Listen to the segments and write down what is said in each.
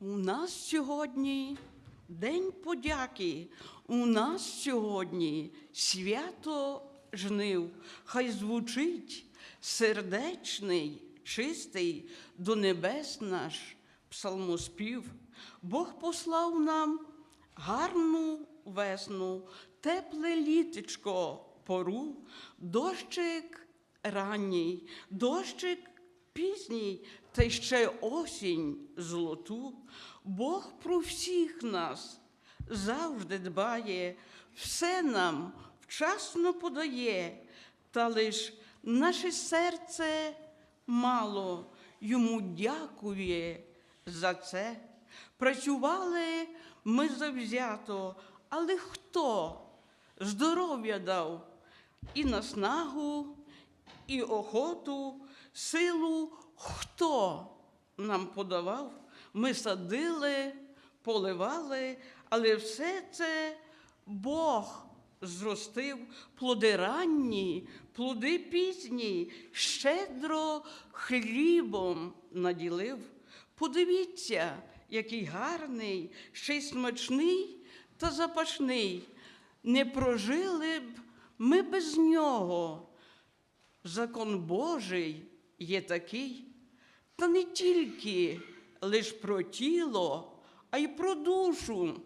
У нас сьогодні День подяки. У нас сьогодні свято жнив. Хай звучить сердечний, чистий до небес наш псалмоспів. Бог послав нам гарну весну, тепле літечко пору, дощик ранній, дощик пізній, та ще осінь золоту. Бог про всіх нас завжди дбає, все нам вчасно подає, та лиш наше серце мало йому дякує за це. Працювали ми завзято, але хто здоров'я дав і наснагу, і охоту, силу, хто нам подавав? Ми садили, поливали, але все це Бог зростив плоди ранні, плоди пізні, щедро хлібом наділив. Подивіться, який гарний, ще й смачний та запашний. Не прожили б ми без нього. Закон Божий є такий, та не тільки лиш про тіло, а й про душу.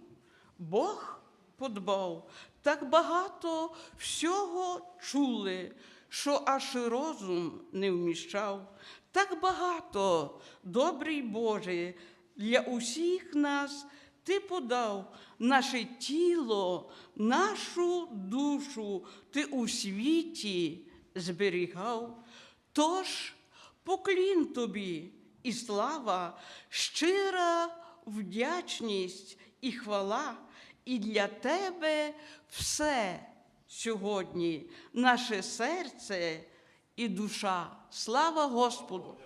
Бог подбав, так багато всього чули, що аж розум не вміщав. Так багато, добрий Боже, для усіх нас ти подав наше тіло, нашу душу, ти у світі зберігав. Тож поклін тобі і слава, щира вдячність і хвала, і для тебе все сьогодні, наше серце і душа. Слава Господу!